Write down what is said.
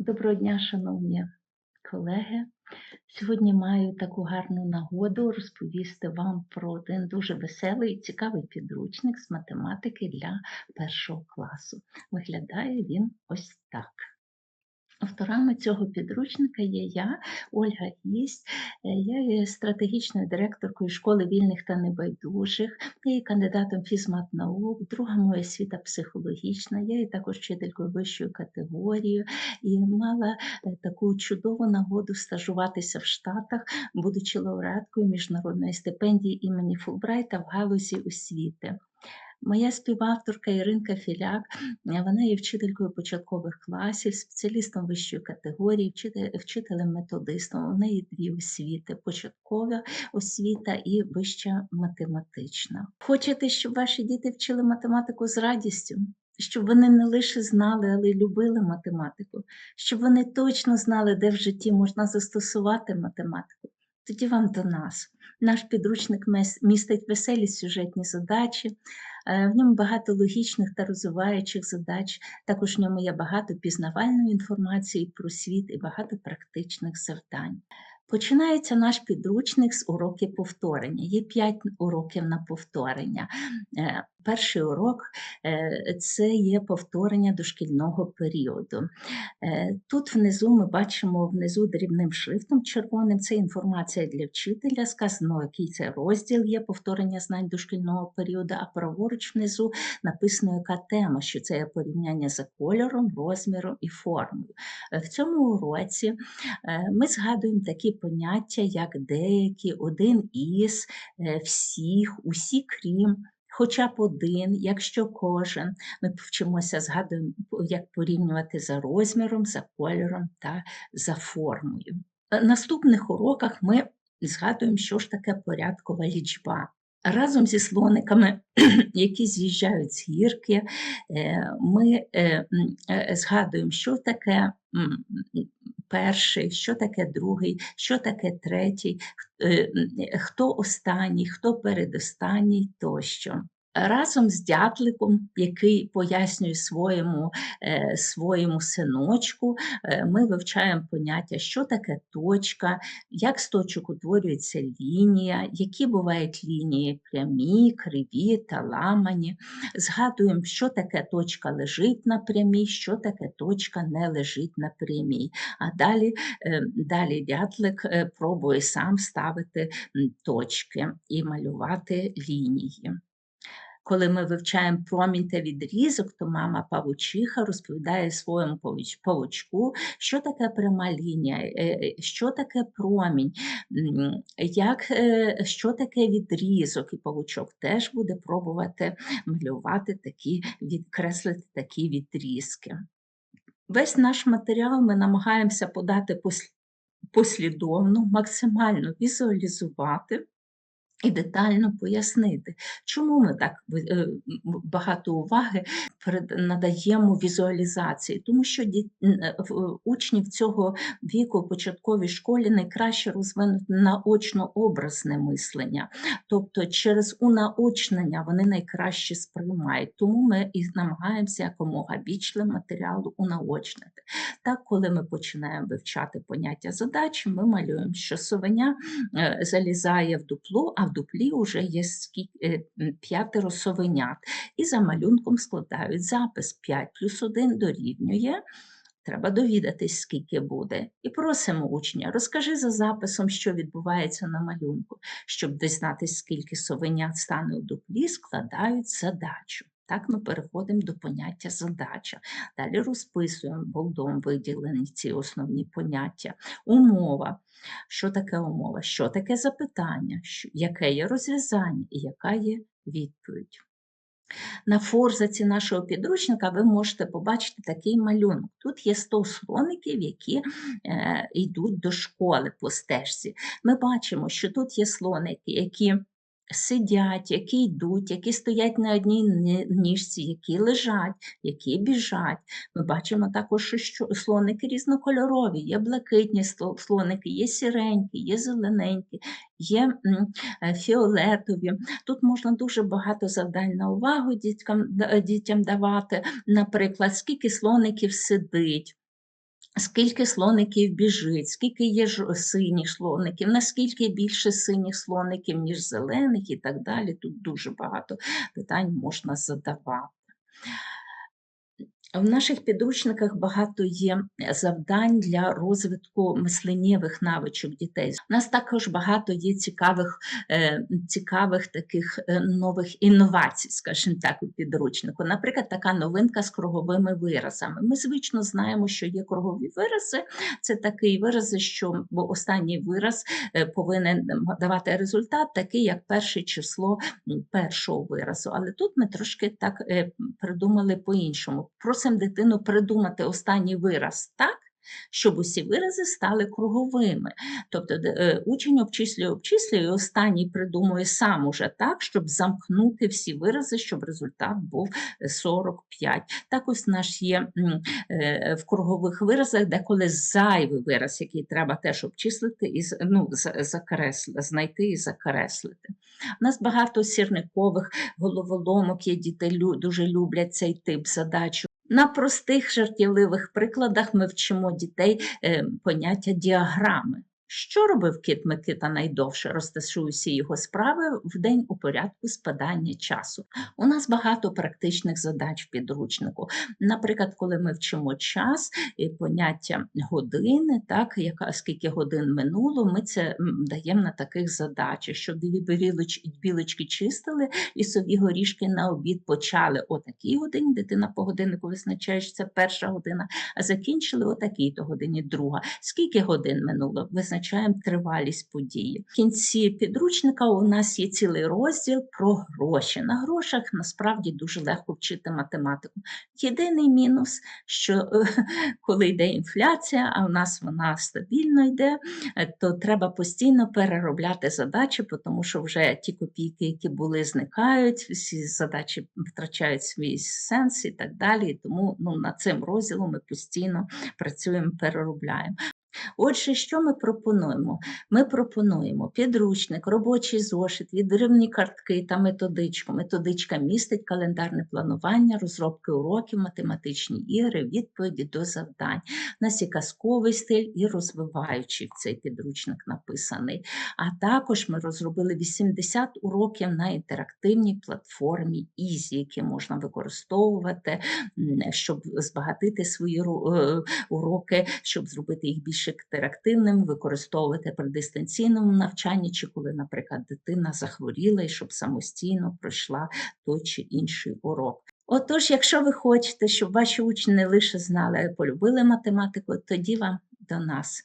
Доброго дня, шановні колеги. Сьогодні маю таку гарну нагоду розповісти вам про один дуже веселий і цікавий підручник з математики для першого класу. Виглядає він ось так. Авторами цього підручника є я, Ольга Гість. Е, Я є стратегічною директоркою школи вільних та небайдужих, я є кандидатом фізмат-наук, друга моя освіта психологічна, я є також вчителькою вищої категорії і мала е, таку чудову нагоду стажуватися в Штатах, будучи лауреаткою міжнародної стипендії імені Фулбрайта в галузі освіти. Моя співавторка Іринка Філяк, е, вона є вчителькою початкових класів, спеціалістом вищої категорії, вчителем-методистом. У неї дві освіти: початкова освіта і вища математична. Хочете, щоб ваші діти вчили математику з радістю? Щоб вони не лише знали, але й любили математику, щоб вони точно знали, де в житті можна застосувати математику. Тоді вам до нас. Наш підручник містить веселі сюжетні задачі, В ньому багато логічних та розвиваючих задач. Також в ньому є багато пізнавальної інформації про світ і багато практичних завдань. Починається наш підручник з уроків повторення. Є п'ять уроків на повторення. Перший урок е, це є повторення дошкільного періоду. Е, Тут внизу ми бачимо внизу дрібним шрифтом червоним. Це інформація для вчителя. Сказано, який це розділ є повторення знань дошкільного періоду, а праворуч внизу написано, яка тема, що це є порівняння за кольором, розміром і формою. Е, В цьому уроці ми згадуємо такі поняття, як деякі, один із, всіх, усі крім. Хоча б один, якщо кожен, ми вчимося згадуємо, як порівнювати за розміром, за кольором та за формою. На наступних уроках ми згадуємо, що ж таке порядкова лічба. Разом зі слониками, які з'їжджають з гірки, е, ми е, е, згадуємо, що таке перший, що таке другий, що таке третій, е, хто останній, хто передостанній тощо. Разом з дятликом, який пояснює своєму, е, своєму синочку, е, ми вивчаємо поняття, що таке точка, як з точок утворюється лінія, які бувають лінії прямі, криві та ламані. Згадуємо, що таке точка лежить на прямій, що таке точка не лежить на прямій. А далі, е, далі дятлик пробує сам ставити точки і малювати лінії. Коли ми вивчаємо промінь та відрізок, то мама павучиха розповідає своєму павуч- павучку, що таке пряма лінія, е, е, що таке промінь, як, е, що таке відрізок, і павучок теж буде пробувати малювати такі, відкреслити такі відрізки. Весь наш матеріал ми намагаємося подати послідовно, максимально візуалізувати і детально пояснити, чому ми так е, багато уваги надаємо візуалізації, тому що е, в- учнів цього віку в початковій школі найкраще розвинути наочно-образне мислення, тобто через унаочнення вони найкраще сприймають. Тому ми і намагаємося якомога більше матеріалу унаочнити. Так, коли ми починаємо вивчати поняття задачі, ми малюємо, що совеня е, залізає в дупло, а дуплі вже є е, п'ятеро совенят. І за малюнком складають запис 5 плюс 1 дорівнює. Треба довідатись, скільки буде. І просимо учня, розкажи за записом, що відбувається на малюнку. Щоб дізнатись, скільки совенят стане у дуплі, складають задачу. Так ми переходимо до поняття задача. Далі розписуємо болдом виділені ці основні поняття. Умова. Що таке умова? Що таке запитання? Яке є розв'язання і яка є відповідь? На форзаці нашого підручника ви можете побачити такий малюнок. Тут є 100 слоників, які е, йдуть до школи по стежці. Ми бачимо, що тут є слоники, які сидять, які йдуть, які стоять на одній ні- ніжці, які лежать, які біжать. Ми бачимо також, що що слоники різнокольорові, є блакитні слоники, є сіренькі, є зелененькі, є е, фіолетові. Тут можна дуже багато завдань на увагу діткам, дітям давати. Наприклад, скільки слоників сидить. Скільки слоників біжить, скільки є синіх слоників, наскільки більше синіх слоників, ніж зелених і так далі. Тут дуже багато питань можна задавати. В наших підручниках багато є завдань для розвитку мисленнєвих навичок дітей. У нас також багато є цікавих, е, цікавих таких е, нових інновацій, скажімо так, у підручнику. Наприклад, така новинка з круговими виразами. Ми звично знаємо, що є кругові вирази. Це такий вирази, що бо останній вираз е, повинен давати результат, такий як перше число першого виразу. Але тут ми трошки так е, придумали по-іншому. Просимо дитину придумати останній вираз так, щоб усі вирази стали круговими. Тобто е, учень обчислює, обчислює, і останній придумує сам уже так, щоб замкнути всі вирази, щоб результат був е, 45. Так ось наш є е, в кругових виразах, деколи зайвий вираз, який треба теж обчислити і ну, за- закресли, знайти і закреслити. У нас багато сірникових головоломок є, діти дуже люблять цей тип задач. На простих жартівливих прикладах ми вчимо дітей е, поняття діаграми. Що робив кіт Микита найдовше? Розташуй усі його справи в день у порядку спадання часу. У нас багато практичних задач в підручнику. Наприклад, коли ми вчимо час і поняття години, так, яка, скільки годин минуло, ми це даємо на таких задачах, щоб дві білоч, білочки чистили, лісові горішки на обід почали о такій годині, дитина по годиннику визначає, це перша година, а закінчили о такій-то годині друга. Скільки годин минуло? Визначаємо тривалість події. В кінці підручника у нас є цілий розділ про гроші. На грошах насправді дуже легко вчити математику. Єдиний мінус, що е, коли йде інфляція, а у нас вона стабільно йде, е, то треба постійно переробляти задачі, тому що вже ті копійки, які були, зникають, всі задачі втрачають свій сенс і так далі. Тому ну, над цим розділом ми постійно працюємо, переробляємо. Отже, що ми пропонуємо? Ми пропонуємо підручник, робочий зошит, відривні картки та методичку. Методичка містить календарне планування, розробки уроків, математичні ігри, відповіді до завдань. У нас є казковий стиль і розвиваючий цей підручник написаний. А також ми розробили 80 уроків на інтерактивній платформі Easy, які можна використовувати, щоб збагатити свої е, уроки, щоб зробити їх більш інтерактивними, використовувати при дистанційному навчанні, чи коли, наприклад, дитина захворіла і щоб самостійно пройшла той чи інший урок. Отож, якщо ви хочете, щоб ваші учні не лише знали, а й полюбили математику, тоді вам до нас.